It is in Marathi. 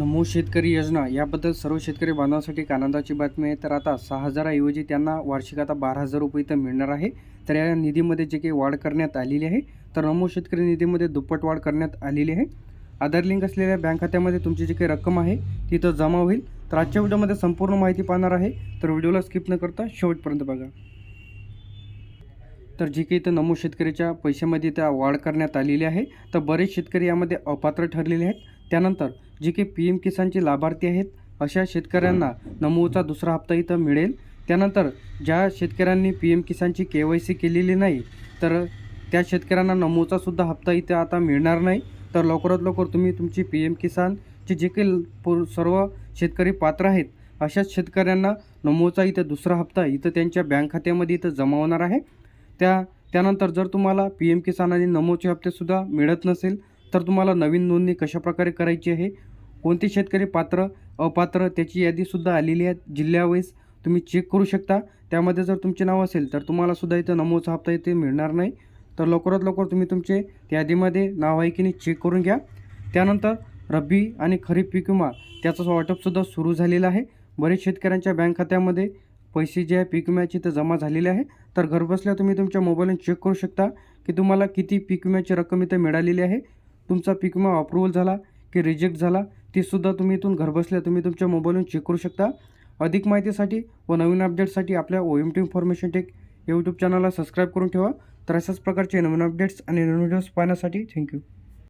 नमो शेतकरी योजना याबद्दल सर्व शेतकरी बांधवांसाठी एक आनंदाची बातमी आहे. तर आता सहा हजाराऐवजी त्यांना वार्षिक आता बारा हजार रुपये इथं मिळणार आहे. तर या निधीमध्ये जे काही वाढ करण्यात आलेली आहे तर नमो शेतकरी निधीमध्ये दुप्पट वाढ करण्यात आलेली आहे. आधार लिंक असलेल्या बँक खात्यामध्ये तुमची जी काही रक्कम आहे तिथं जमा होईल. तर आजच्या व्हिडिओमध्ये संपूर्ण माहिती पाहणार आहे. तर व्हिडिओला स्किप न करता शेवटपर्यंत बघा. तर जी काही इथं नमो शेतकरीच्या पैशामध्ये त्या वाढ करण्यात आलेली आहे तर बरेच शेतकरी यामध्ये अपात्र ठरलेले आहेत. त्यानंतर जे काही पी एम किसानचे लाभार्थी आहेत अशा शेतकऱ्यांना नमोचा दुसरा हप्ता इथं मिळेल. त्यानंतर ज्या शेतकऱ्यांनी पी एम किसानची के वाय सी केलेली नाही तर त्या शेतकऱ्यांना नमोचा सुद्धा हप्ता इथं आता मिळणार नाही. तर लवकरात लवकर तुम्ही तुमची पी एम किसानचे जे काही सर्व शेतकरी पात्र आहेत अशाच शेतकऱ्यांना नमोचा इथं दुसरा हप्ता इथं त्यांच्या बँक खात्यामध्ये इथं जमा होणार आहे. त्या त्यानंतर जर तुम्हाला पी एम किसान आणि नमोचे हप्तेसुद्धा मिळत नसेल तर तुम्हाला नवीन नोंदणी कशाप्रकारे करायची आहे? कोणते शेतकरी पात्र अपात्र त्याची यादीसुद्धा आलेली आहे जिल्ह्यावाईज तुम्ही चेक करू शकता. त्यामध्ये जर तुमचे नाव असेल तर तुम्हाला सुद्धा इथं नमोचा हप्ता इथे मिळणार नाही. तर लवकरात लवकर तुम्ही तुमचे यादीमध्ये नाव आहे की नाही चेक करून घ्या. त्यानंतर रब्बी आणि खरीप पीक विमा त्याचं वाटपसुद्धा सुरू झालेलं आहे. बरेच शेतकऱ्यांच्या बँक खात्यामध्ये पैसे जे आहे पीक विम्याचे ते जमा झालेले आहे. तर घरबसल्या तुम्ही तुमच्या मोबाईलने चेक करू शकता की तुम्हाला किती पीक विम्याची रक्कम इथं मिळालेली आहे. तुमचा पीक विमा अप्रूव्हल झाला की रिजेक्ट झाला तीसुद्धा तुम्ही इथून घरबसल्या तुम्ही तुमच्या मोबाईलवरून चेक करू शकता. अधिक माहितीसाठी व नवीन अपडेट्ससाठी आपल्या O M T information tech YouTube चॅनलला सबस्क्राईब करून ठेवा. तर अशाच प्रकारचे नवीन अपडेट्स आणि नवीन व्हिडिओज पाहण्यासाठी थँक्यू